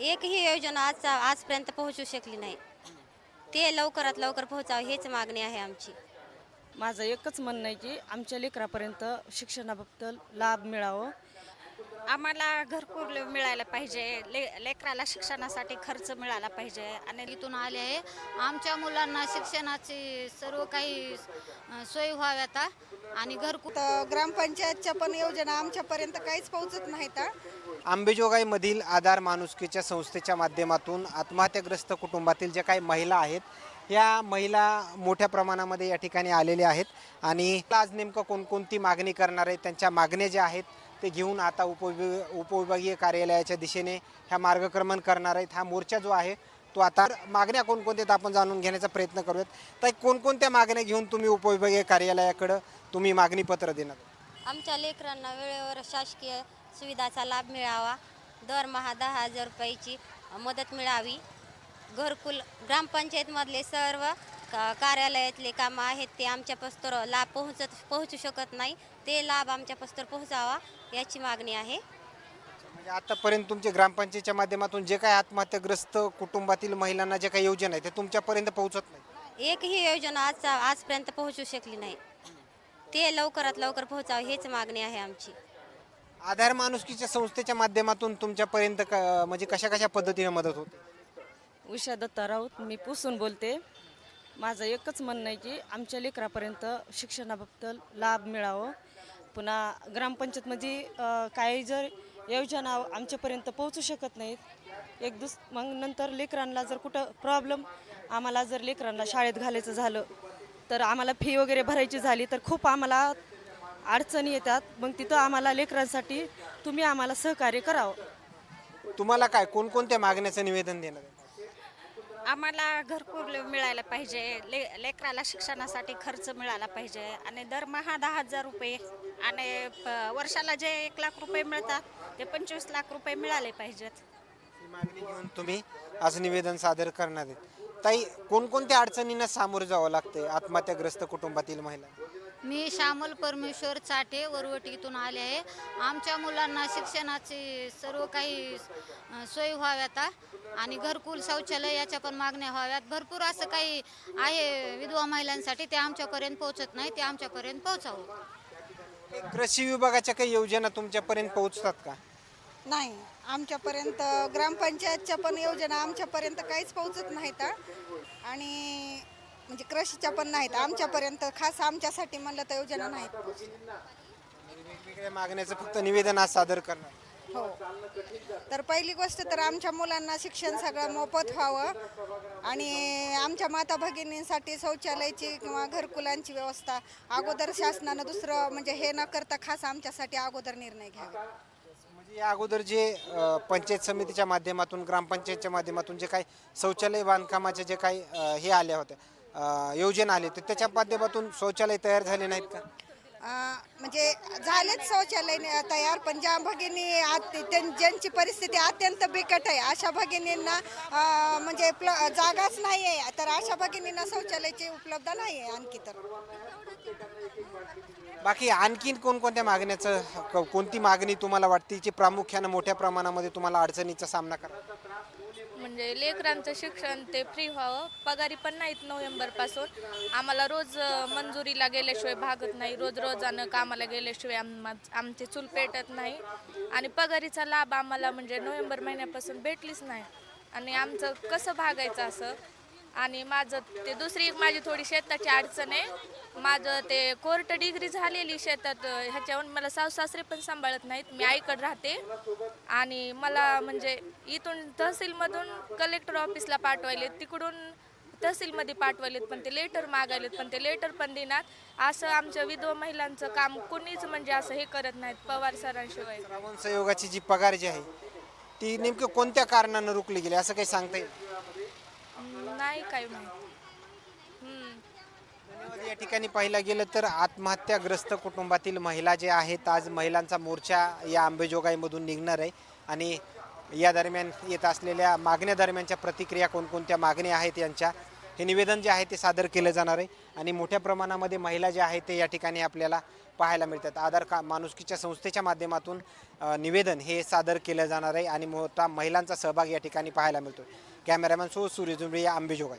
एकही योजना आज आजपर्यंत पोहोचू शकली नाही. ते लवकरात लवकर पोहोचावं हेच मागणी आहे आमची. माझं एकच म्हणणं आहे की आमच्या लेकरापर्यंत शिक्षणाबद्दल लाभ मिळावं. आम्हाला घरकुल मिळायला पाहिजे ले लेकराला शिक्षणासाठी खर्च मिळाला पाहिजे आणि इथून आले आहे आमच्या मुलांना शिक्षणाची सर्व काही सोयी व्हाव्यात आ. आणि घरकुल ग्रामपंचायतच्या पण योजना आमच्यापर्यंत काहीच पोहोचत नाहीत. आंबेजोगाईमधील आधार माणुसकीच्या संस्थेच्या माध्यमातून आत्महत्याग्रस्त कुटुंबातील ज्या काही महिला आहेत या महिला मोठ्या प्रमाणामध्ये या ठिकाणी आलेल्या आहेत आणि आज नेमकं कोणकोणती मागणी करणार आहेत त्यांच्या मागण्या ज्या आहेत ते घेऊन आता उपविभाग उपविभागीय कार्यालयाच्या दिशेने ह्या मार्गक्रमण करणार आहेत. हा मोर्चा जो आहे तो आता मागण्या कोणकोणत्या आपण जाणून घेण्याचा प्रयत्न करूयात. तर कोणकोणत्या मागण्या घेऊन तुम्ही उपविभागीय कार्यालयाकडं तुम्ही मागणीपत्र देणार? आमच्या लेकरांना वेळेवर शासकीय सुविधाचा लाभ मिळावा. दरमहा दहा हजार रुपयाची मदत मिळावी. घरकुल ग्रामपंचायतमधले सर्व का कार्यालयातले कामं आहेत ते आमच्या पस्तर लाभ पोहोचत पोहोचू शकत नाही. ते लाभ आमच्या पस्तर पोहोचावा याची मागणी आहे. म्हणजे आतापर्यंत तुमच्या ग्रामपंचायतच्या माध्यमातून जे काही आत्महत्याग्रस्त कुटुंबातील महिलांना जे काही योजना आहे ते तुमच्यापर्यंत पोहोचत नाही? एकही योजना आज आजपर्यंत पोहोचू शकली नाही. ते लवकरात लवकर पोहोचावं हेच मागणी आहे आमची. आधार माणुसकीच्या संस्थेच्या माध्यमातून तुमच्यापर्यंत क म्हणजे कशा कशा पद्धतीने मदत होते? उषा दत्ता राऊत मी पुसून बोलते. माझं एकच म्हणणं आहे की आमच्या लेकरापर्यंत शिक्षणाबद्दल लाभ मिळावं. पुन्हा ग्रामपंचायतमध्ये अ, काही जर योजना आमच्यापर्यंत पोहोचू शकत नाहीत एक दुस मग नंतर लेकरांना जर कुठं प्रॉब्लेम आम्हाला जर लेकरांना शाळेत घालायचं झालं तर आम्हाला फी वगैरे भरायची झाली तर खूप आम्हाला अडचणी येतात. मग तिथं आम्हाला लेकरांसाठी तुम्ही आम्हाला सहकार्य करावं. तुम्हाला काय कोणकोणत्या मागण्याचं निवेदन देणार आहे? आम्हाला घरकुल मिळायला पाहिजे ले लेकराला शिक्षणासाठी खर्च मिळाला पाहिजे आणि दरमहा दहा हजार रुपये आणि प- वर्षाला जे एक लाख रुपये मिळतात ते पंचवीस लाख रुपये मिळाले पाहिजेत. ही मागणी घेऊन तुम्ही आज निवेदन सादर करणार आहेत ताई कोणकोणत्या अडचणींना सामोरं जावं लागतंय आत्महत्याग्रस्त कुटुंबातील महिला? मी श्यामल परमेश्वर चाटे वरवटीतून आले आहे. आमच्या मुलांना शिक्षणाची सर्व काही अ, सोयी व्हाव्यात आ. आणि घरकुल शौचालय याच्या पण मागण्या व्हाव्यात. भरपूर असं काही आहे विधवा महिलांसाठी. ते आमच्यापर्यंत पोहोचत नाही. ते आमच्यापर्यंत पोहोचावं. कृषी विभागाच्या काही योजना तुमच्यापर्यंत पोहोचतात का? नाही आमच्यापर्यंत ग्रामपंचायतच्या पण योजना आमच्यापर्यंत काहीच पोहोचत नाहीत. आणि म्हणजे कृषीच्या पण नाहीत आमच्यापर्यंत खास आमच्यासाठी म्हणलं तर योजना नाहीत. वेगवेगळ्या मागण्याचं फक्त निवेदन आज सादर करणार हो तर पहिली गोष्ट तर आमच्या मुलांना शिक्षण सगळं मोफत व्हावं आणि आमच्या माता भगिनींसाठी शौचालयाची किंवा घरकुलांची व्यवस्था अगोदर शासनानं दुसरं म्हणजे हे न करता खास आमच्यासाठी अगोदर निर्णय घ्यावे या अगोदर जे अ, पंचायत समितीच्या माध्यमातून ग्रामपंचायतच्या माध्यमातून जे काही शौचालय बांधकामाचे जे काही अ, हे आल्या होत्या अ, योजना आले तर त्याच्या माध्यमातून शौचालय तयार झाले नाहीत का? अं, म्हणजे झालेच शौचालय न- तयार पण ज्या भगिनी आत- त्यां- ज्यांची परिस्थिती अत्यंत बिकट आहे अशा भगिनींना अं, म्हणजे प्ल जागाच नाही आहे तर अशा भगिनींना शौचालयाची उपलब्ध नाही आहे आणखी तर. बाकी आणखीन कोणकोणत्या मागण्याचं क- कोणती मागणी तुम्हाला वाटते जी प्रामुख्यानं मोठ्या प्रमाणामध्ये तुम्हाला अडचणीचा सामना करा? म्हणजे लेकरांचं शिक्षण ते फ्री व्हावं. पगारी पण नाहीत नोव्हेंबरपासून आम्हाला रोज अ, मंजुरीला गेल्याशिवाय भागत नाही. रोज रोजानं कामाला गेल्याशिवाय आम्हा आमचे चूल पेटत नाही. आणि पगारीचा लाभ आम्हाला म्हणजे नोव्हेंबर महिन्यापासून भेटलीच नाही. आणि आमचं कसं भागायचं असं? आणि माझं ते दुसरी एक माझी थोडी शेताची अडचण आहे. माझं ते कोर्ट डिग्री झालेली शेतात ह्याच्यावर मला सासू सासरे पण सांभाळत नाहीत. मी आईकडे राहते. आणि मला म्हणजे इथून तहसीलमधून कलेक्टर ऑफिसला पाठवायले तिकडून तहसीलमध्ये पाठवायलेत पण ते लेटर मागायलेत पण ते लेटर पण देणार. असं आमच्या विधवा महिलांचं काम कोणीच म्हणजे असं हे करत नाहीत पवार सरांशिवाय. श्रावण संयोगाची जी पगार जी आहे ती नेमकं कोणत्या कारणानं रुकली गेली? असं काही सांगता येईल? नाही काय माहिती धन्यवाद. या ठिकाणी पाहिलं गेलं तर आत्महत्याग्रस्त कुटुंबातील महिला जे आहेत आज महिलांचा मोर्चा या आंबेजोगाईमधून निघणार आहे. आणि या दरम्यान येत असलेल्या मागण्या दरम्यानच्या प्रतिक्रिया कोणकोणत्या मागण्या आहेत यांच्या हे निवेदन जे आहे ते सादर केलं जाणार आहे. आणि मोठ्या प्रमाणामध्ये महिला ज्या आहेत ते या ठिकाणी आपल्याला पाहायला मिळतात. आधार का माणुसकीच्या संस्थेच्या माध्यमातून निवेदन हे सादर केलं जाणार आहे. आणि मोठा महिलांचा सहभाग या ठिकाणी पाहायला मिळतो कॅमेरामॅन सो सूर्य आंबेजोगाई.